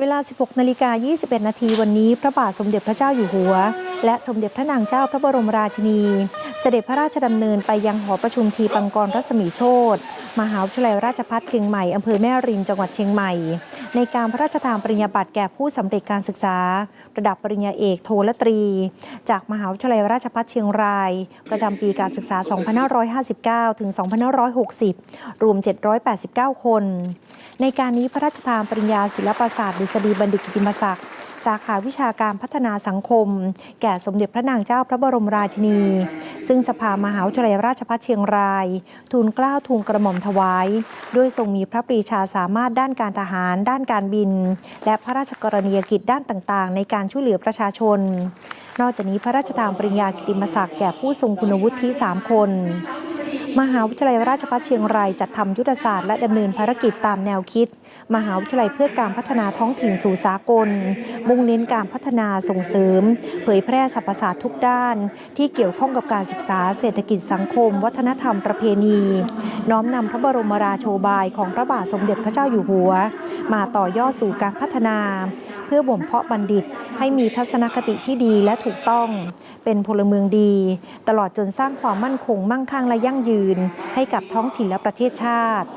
เวลา 16 นาฬิกา 21 นาทีวันนี้ พระบาทสมเด็จพระเจ้าอยู่หัว และสมเด็จพระนางเจ้าพระบรมราชินี เสด็จพระราชดำเนินไปยังหอประชุมทีปังกรรัศมีโชตมหาวิทยาลัยราชภัฏเชียงใหม่อำเภอแม่ริมจังหวัดเชียงใหม่ ในการพระราชทานปริญญาบัตรแก่ผู้สำเร็จการศึกษา ระดับปริญญาเอกโทและตรี จากมหาวิทยาลัยราชภัฏเชียงราย ประจำปีการศึกษา 2559 ถึง 2560 รวม 789 คน ในการนี้พระราชทานปริญญาศิลปศาสตร์ดุษฎีบัณฑิตกิติมศักดิ์ สาขาวิชาการพัฒนาสังคม แก่สมเด็จพระนางเจ้าพระบรมราชินี ซึ่งสภามหาวิทยาลัยราชภัฏเชียงราย ทูลเกล้าทูลกระหม่อมถวาย ด้วยทรงมีพระปรีชาสามารถด้านการทหาร ด้านการบิน และพระราชกรณียกิจด้านต่างๆ ในการช่วยเหลือประชาชน นอกจากนี้พระราชทานปริญญากิติมศักดิ์แก่ผู้ทรงคุณวุฒิ3คน มหาวิทยาลัยราชภัฏเชียงรายจัดทำยุทธศาสตร์และดำเนินภารกิจตามแนวคิด มหาวิทยาลัยเพื่อการพัฒนาท้องถิ่นสู่สากล มุ่งเน้นการพัฒนาส่งเสริม เผยแพร่สรรพศาสตร์ทุกด้าน ที่เกี่ยวข้องกับการศึกษาเศรษฐกิจสังคม วัฒนธรรมประเพณี น้อมนำพระบรมราโชบายของพระบาทสมเด็จพระเจ้าอยู่หัว มาต่อยอดสู่การพัฒนา เพื่อบ่มเพาะบัณฑิต ให้มีทัศนคติที่ดีและถูกต้อง เป็นพลเมืองดี ตลอดจนสร้างความมั่นคงมั่งคั่งและยั่งยืน ให้กับท้องถิ่นและประเทศชาติ